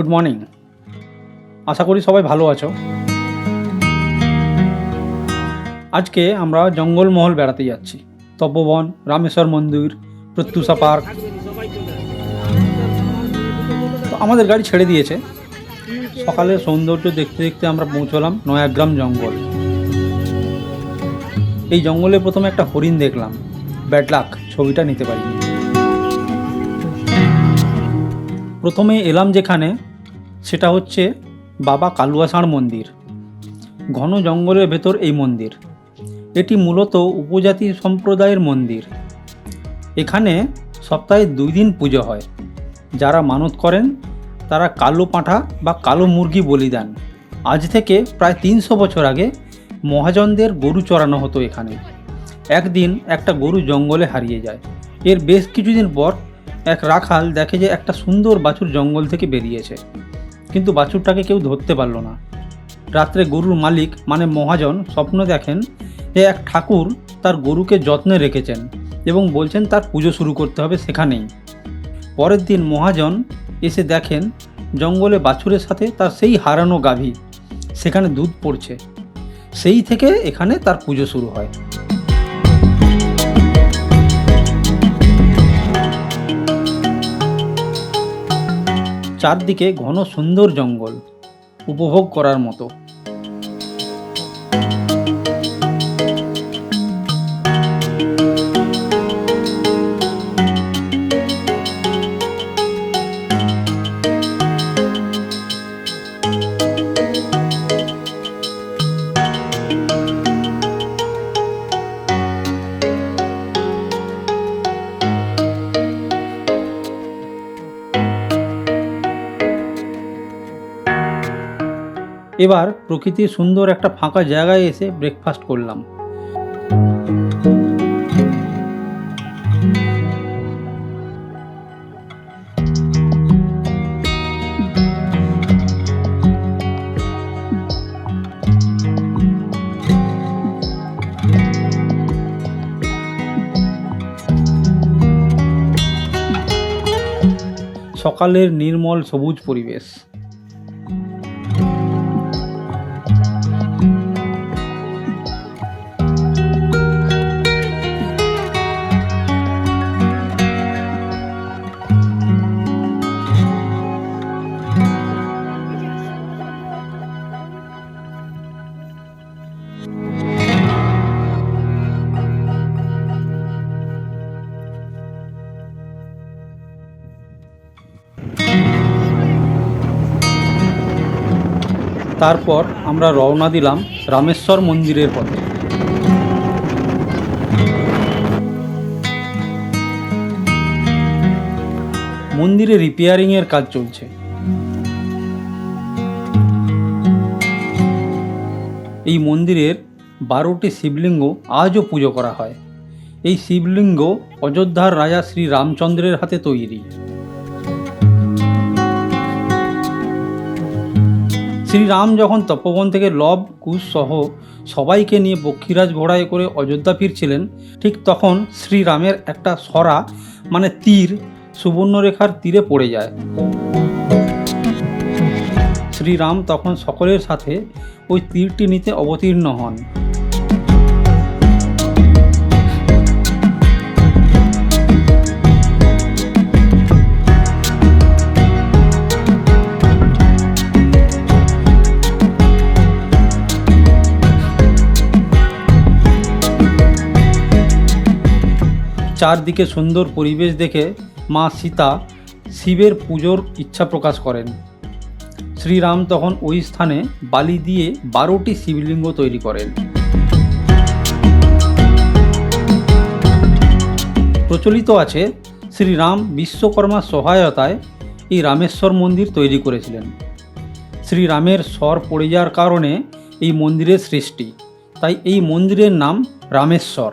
Good morning আশা করি সবাই ভালো আছো। আজকে আমরা জঙ্গলমহল বেড়াতে যাচ্ছি। তপবন, রামেশ্বর মন্দির, প্রত্যুষা পার্ক। তো আমাদের গাড়ি ছেড়ে দিয়েছে। সকালের সৌন্দর্য দেখতে দেখতে আমরা পৌঁছলাম নয়াগ্রাম জঙ্গল। এই জঙ্গলে প্রথমে একটা হরিণ দেখলাম। ব্যাড লাক ছবিটা নিতে পারিনি। প্রথমে এলাম যেখানে সেটা হচ্ছে বাবা কালুয়াষাঁড় মন্দির, ঘন জঙ্গলের ভেতর এই মন্দির। এটি মূলত উপজাতি সম্প্রদায়ের মন্দির। এখানে সপ্তাহে দুই দিন পুজো হয়। যারা মানত করেন, তারা কালো পাঁঠা বা কালো মুরগি বলি দেন। আজ থেকে প্রায় তিনশো বছর আগে মহাজনদের গরু চড়ানো হতো এখানে। একদিন একটা গরু জঙ্গলে হারিয়ে যায়। এর বেশ কিছুদিন পর এক রাখাল দেখে যে একটা সুন্দর বাছুর জঙ্গল থেকে বেরিয়েছে। কিন্তু বাছুরটাকে কেউ ধরতে পারল না। রাত্রে গরুর মালিক মানে মহাজন, স্বপ্ন দেখেন যে এক ঠাকুর তার গরুকে যত্নে রেখেছেন এবং বলছেন তার পুজো শুরু করতে হবে সেখানেই। পরের দিন মহাজন এসে দেখেন জঙ্গলে বাছুরের সাথে তার সেই হারানো গাভী, সেখানে দুধ পড়ছে। সেই থেকে এখানে তার পুজো শুরু হয়। চারদিকে ঘন সুন্দর জঙ্গল উপভোগ করার মতো। এবার প্রকৃতির সুন্দর একটা ফাঁকা জায়গায় এসে ব্রেকফাস্ট করলাম। সকালের নির্মল সবুজ পরিবেশ। তারপর আমরা রওনা দিলাম রামেশ্বর মন্দিরের পথে। মন্দিরে রিপেয়ারিংয়ের কাজ চলছে। এই মন্দিরের বারোটি শিবলিঙ্গ আজও পুজো করা হয়। এই শিবলিঙ্গ অযোধ্যার রাজা শ্রী রামচন্দ্রের হাতে তৈরি। শ্রীরাম যখন তপবন থেকে লব, কুশ সহ সবাইকে নিয়ে বক্ষীরাজ ঘোড়ায় করে অযোধ্যা ফিরছিলেন, ঠিক তখন শ্রীরামের একটা সরা মানে তীর, সুবর্ণরেখার তীরে পড়ে যায়। শ্রীরাম তখন সকলের সাথে ওই তীরটি নিতে অবতীর্ণ হন। চারদিকে সুন্দর পরিবেশ দেখে মা সীতা শিবের পুজোর ইচ্ছা প্রকাশ করেন। শ্রীরাম তখন ওই স্থানে বালি দিয়ে বারোটি শিবলিঙ্গ তৈরি করেন। প্রচলিত আছে শ্রীরাম বিশ্বকর্মার সহায়তায় এই রামেশ্বর মন্দির তৈরি করেছিলেন। শ্রীরামের স্বর পড়ে যাওয়ার কারণে এই মন্দিরের সৃষ্টি, তাই এই মন্দিরের নাম রামেশ্বর।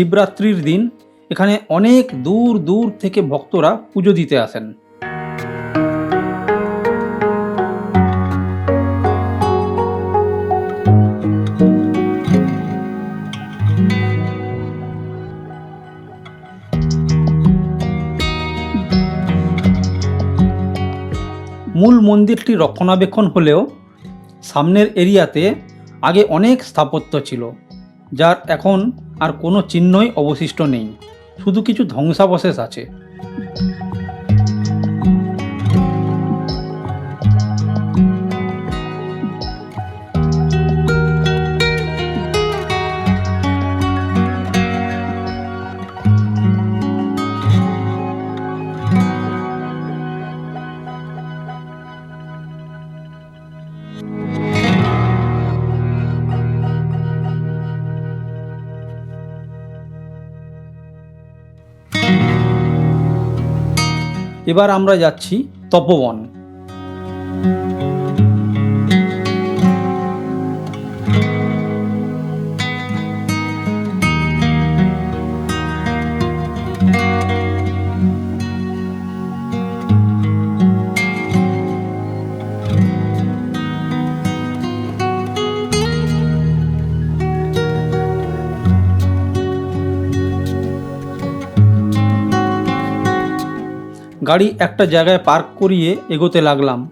শিবরাত্রির দিন এখানে অনেক দূর দূর থেকে ভক্তরা পুজো দিতে আসেন। মূল মন্দিরটি রক্ষণাবেক্ষণ হলেও সামনের এরিয়াতে আগে অনেক স্থাপত্য ছিল, যার এখন আর কোনো চিহ্নই অবশিষ্ট নেই। শুধু কিছু ধ্বংসাবশেষ আছে। এবার আমরা যাচ্ছি তপবন। গাড়ি একটা জায়গায় পার্ক করিয়ে এগোতে লাগলাম।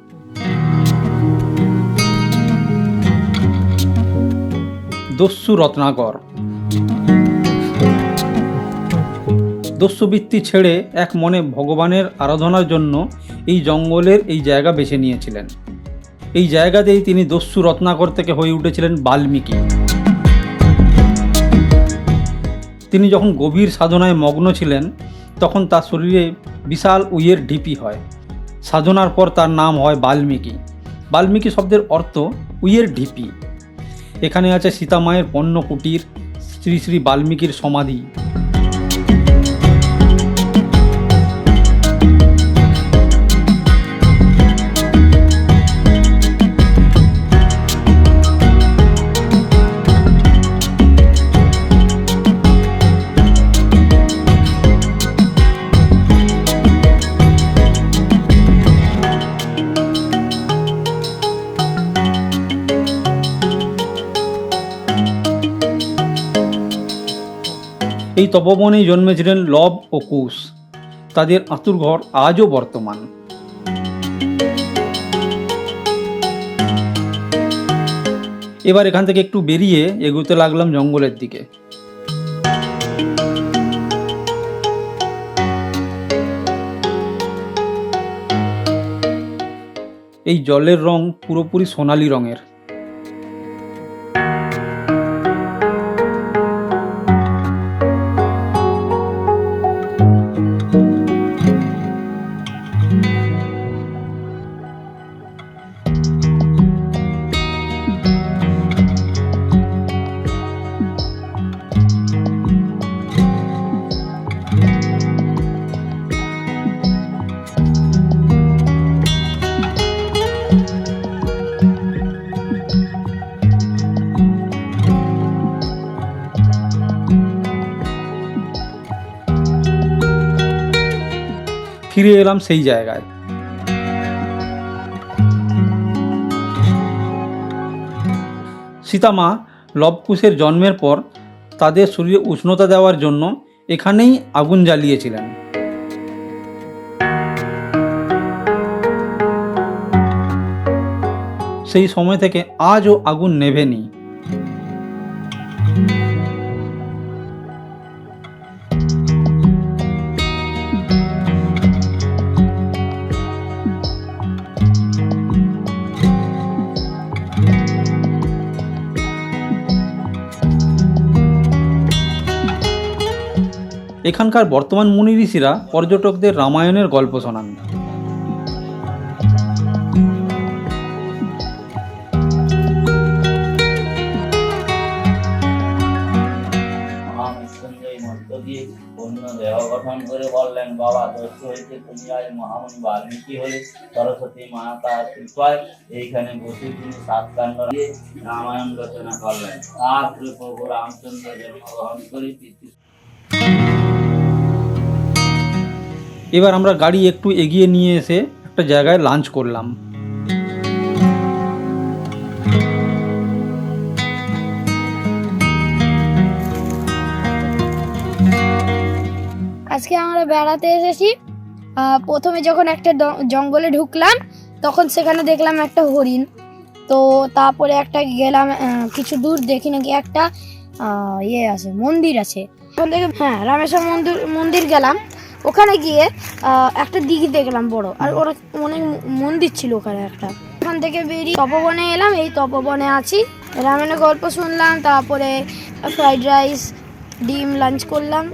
দস্যু রত্নাকর। দস্যুবৃত্তি ছেড়ে এক মনে ভগবানের আরাধনার জন্য এই জঙ্গলের এই জায়গা বেছে নিয়েছিলেন। এই জায়গাতেই তিনি দস্যু রত্নাকর থেকে হয়ে উঠেছিলেন বাল্মীকি। তিনি যখন গভীর সাধনায় মগ্ন ছিলেন তখন তার শরীরে বিশাল উইয়ের ঢিপি হয়। সাধনার পর তার নাম হয় বাল্মীকি। বাল্মীকি শব্দের অর্থ উইয়ের ঢিপি এখানে আছে সীতামায়ের পণ্য কুটির শ্রী শ্রী বাল্মীকির সমাধি। এই তপবনেই জন্মেছিলেন লব ও কুশ। তাদের আঁতুরঘর আজও বর্তমান। এবার এখান থেকে একটু বেরিয়ে এগোতে লাগলাম জঙ্গলের দিকে। এই জলের রং পুরোপুরি সোনালি রঙের। ফিরে এলাম সেই জায়গায়। সীতামা লবকুশের জন্মের পর তাদের শরীরে উষ্ণতা দেওয়ার জন্য এখানেই আগুন জ্বালিয়েছিলেন। সেই সময় থেকে আজও আগুন নেভেনি। এখানকার বর্তমান মুনি ঋষিরা পর্যটকদের রামায়ণের গল্প শোনান। করে বললেন, বাবা বাল্মীকি সরস্বতী মা তার কৃপায় এইখানে রামায়ণ রচনা করলেন। তারপরে প্রভু রামচন্দ্র জন্মগ্রহণ করে পিতৃ এবার আমরা গাড়ি একটু এগিয়ে নিয়ে এসে একটা জায়গায় লাঞ্চ করলাম। আজকে আমরা বেড়াতে এসেছি। প্রথমে যখন একটা জঙ্গলে ঢুকলাম, তখন সেখানে দেখলাম একটা হরিণ। তো তারপরে একটা গেলাম কিছু দূর দেখি নাকি একটা ইয়ে আছে, মন্দির আছে। ওখান থেকে হ্যাঁ রামেশ্বর মন্দির মন্দির গেলাম। ওখানে গিয়ে একটা দিঘি দেখলাম বড়, আর ওরা অনেক মন্দির ছিল ওখানে একটা। ওখান থেকে বেরিয়ে তপবনে এলাম, এই তপবনে আছি। রামেনের গল্প শুনলাম, তারপরে ফ্রাইড রাইস ডিম লাঞ্চ করলাম।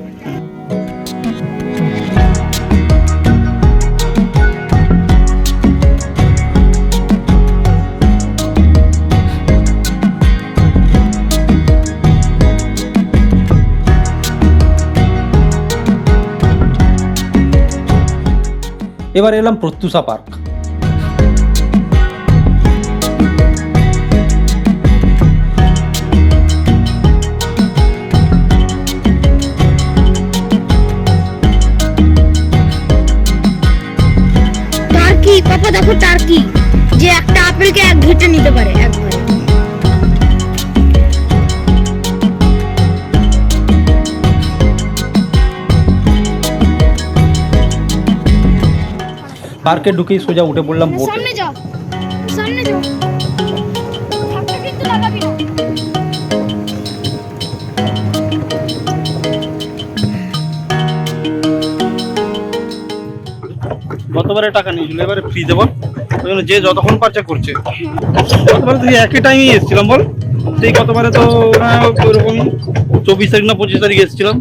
এবার এলাম প্রত্যুষা পার্ক। টার্কি, পাপা দেখো টার্কি, যে একটা আপেলকে এক ঘেটে নিতে পারে একবারে পার্কে ঢুকেই সোজা উঠে পড়লাম বোটে সামনে যাও সামনে যাও। গতবারে টাকা নিয়েছিল এবারে ফ্রি দেবো। ওই জন্য যে যতক্ষণ পারছে করছে। গতবারে তুই একই টাইমেই এসেছিলাম বল? সেই গতবারে তো ওরকমই চব্বিশ তারিখ না পঁচিশ তারিখ এসেছিলাম।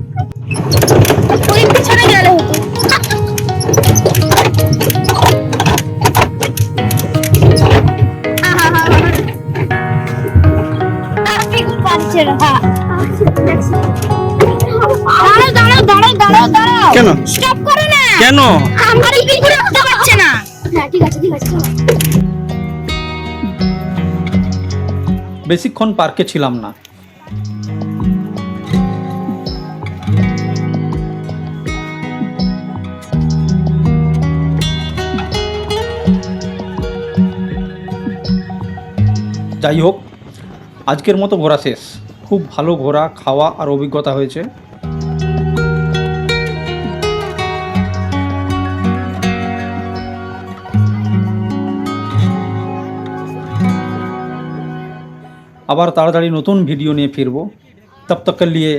কেন? স্টপ করো না। কেন? আমার কি করে উঠতে পারছে না? হ্যাঁ ঠিক আছে ঠিক আছে বেশিক্ষণ পার্কে ছিলাম না। যাই হোক আজকের মতো ঘোরা শেষ। খুব ভালো ঘোরা, খাওয়া আর অভিজ্ঞতা হয়েছে। আবার তাড়াতাড়ি নতুন ভিডিও নিয়ে ফিরবো। তব লিয়ে